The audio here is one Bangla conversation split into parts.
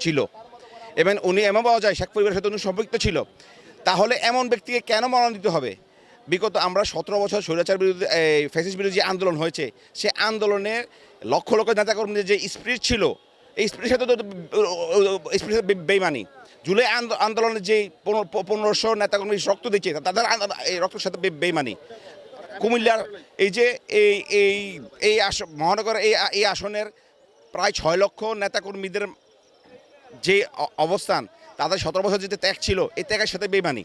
ছিল। এবং উনি এমন পাওয়া যায়, শেখ পরিবারের সাথে উনি সম্পৃক্ত ছিল। তাহলে এমন ব্যক্তিকে কেন মনোনয়ন দিতে হবে? বিগত আমরা সতেরো বছর স্বৈরাচার বিরুদ্ধে এই ফ্যাসিস্ট বিরোধী যে আন্দোলন হয়েছে, সে আন্দোলনের লক্ষ লক্ষ নেতাকর্মীদের যে স্পিরিট ছিল, এই স্পিরিটের সাথে তো স্পিরিটের বেইমানি। জুলাই আন্দো- আন্দোলনের যে পনেরো- পনেরোশো নেতাকর্মী রক্ত দিচ্ছে তাদের এই রক্তের সাথে বেইমানি। কুমিল্লার এই যে, এই এই এই আসন মহানগর এই এই আসনের প্রায় ছয় লক্ষ নেতাকর্মীদের যে অবস্থান তাদের সতেরো বছর যে ত্যাগ ছিল এই ত্যাগের সাথে বেমানি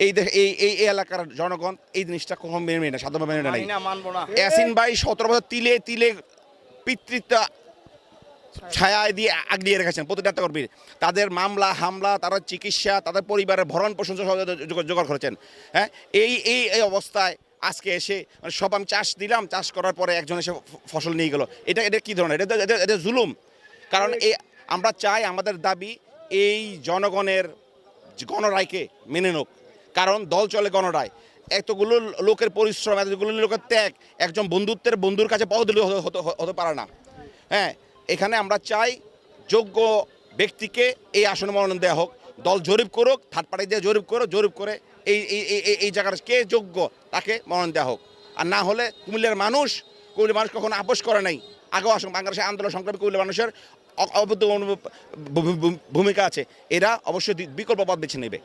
এই এই এই এলাকার জনগণ এই জিনিসটা কখন মেনে নেয় না সাধারণ মেনে নেয় নাই। না ইয়াসিন ভাই সতেরো বছর তিলে তিলে পিতৃত্ব ছায়া দিয়ে আগলিয়ে রেখেছেন প্রতিটা কর্মীর তাদের মামলা হামলা তারা চিকিৎসা তাদের পরিবারের ভরণ পোষণ জোগাড় করেছেন হ্যাঁ? এই এই এই অবস্থায় আজকে এসে মানে সব আমি চাষ দিলাম চাষ করার পরে একজন এসে ফসল নিয়ে গেল। এটা এটা কী ধরনের? এটা এটা জুলুম। কারণ এই আমরা চাই আমাদের দাবি এই জনগণের গণরায়কে মেনে নোক। কারণ দল চলে গণরায়। এতগুলো লোকের পরিশ্রম, এতগুলো লোকের ত্যাগ, একজন বন্ধুত্বের বন্ধুর কাছে পদদলীয় হতে পারে না। হ্যাঁ এখানে আমরা চাই যোগ্য ব্যক্তিকে এই আসনে মনোনয়ন দেওয়া হোক। দল জরিপ করুক থার্ড পার্টি দিয়ে জরিপ করুক, জরিপ করে এই- এই এই জায়গার কে যোগ্য তাকে মনোনয়ন দেওয়া হোক। আর না হলে কুমিল্লার মানুষ কুমিল্লার মানুষ কখনো আপোষ করে নাই। আগেও আসুন বাংলাদেশের আন্দোলন সংগ্রামী কুমিল্লার মানুষের অবদ্ধ ভূমিকা আছে। এরা অবশ্যই বিকল্প পথ বেছে নেবে।